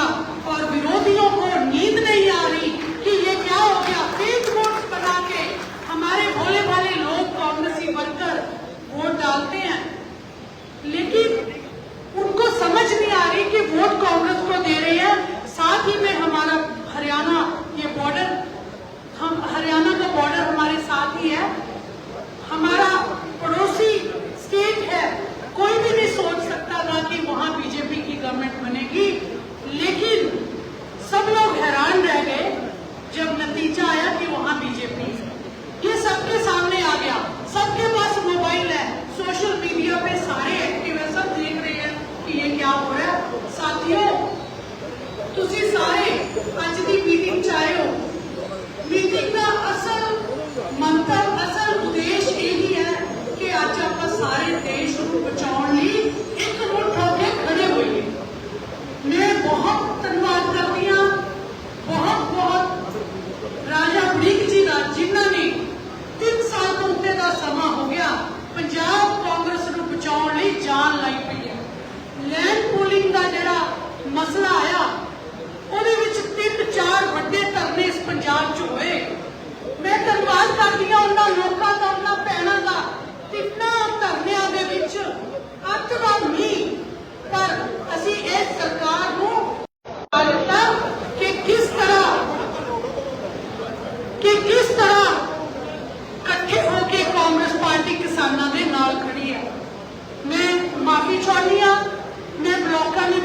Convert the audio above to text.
गया और विरोधियों को नींद नहीं आ रही कि ये क्या हो गया? फेक वोट बना के हमारे भोले भाले लोग कांग्रेसी वर्कर वोट डालते हैं। नतीजा आया कि वहाँ बीजेपी ये सबके सामने आ गया। सबके पास मोबाइल है। सोशल मीडिया पे सारे एक्टिव है। सब देख रहे हैं कि ये क्या हो रहा है। साथियों सारे सारे ਪੰਜਾਬ 'ਚ ਹੋਏ ਮੈਂ ਧੰਨਵਾਦ ਕਰਦੀ ਹਾਂ ਉਹਨਾਂ ਲੋਕਾਂ ਦਾ, ਉਹਨਾਂ ਭੈਣਾਂ ਦਾ ਕਿੰਨਾ ਧਰਨਿਆਂ ਦੇ ਵਿੱਚ ਅੱਤਵਾਦ ਨਹੀਂ ਪਰ ਅਸੀਂ ਇਸ ਸਰਕਾਰ ਨੂੰ ਦਿੱਤਾ ਕਿ ਕਿਸ ਤਰ੍ਹਾਂ, ਕਿ ਕਿਸ ਤਰ੍ਹਾਂ ਇਕੱਠੇ ਹੋ ਕੇ ਕਾਂਗਰਸ ਪਾਰਟੀ ਕਿਸਾਨਾਂ ਦੇ ਨਾਲ ਖੜੀ ਹੈ। ਮੈਂ ਮਾਫੀ ਚਾਹੁੰਦੀ ਹਾਂ, ਮੈਂ ਬਲਾਕਾਂ ਦੇ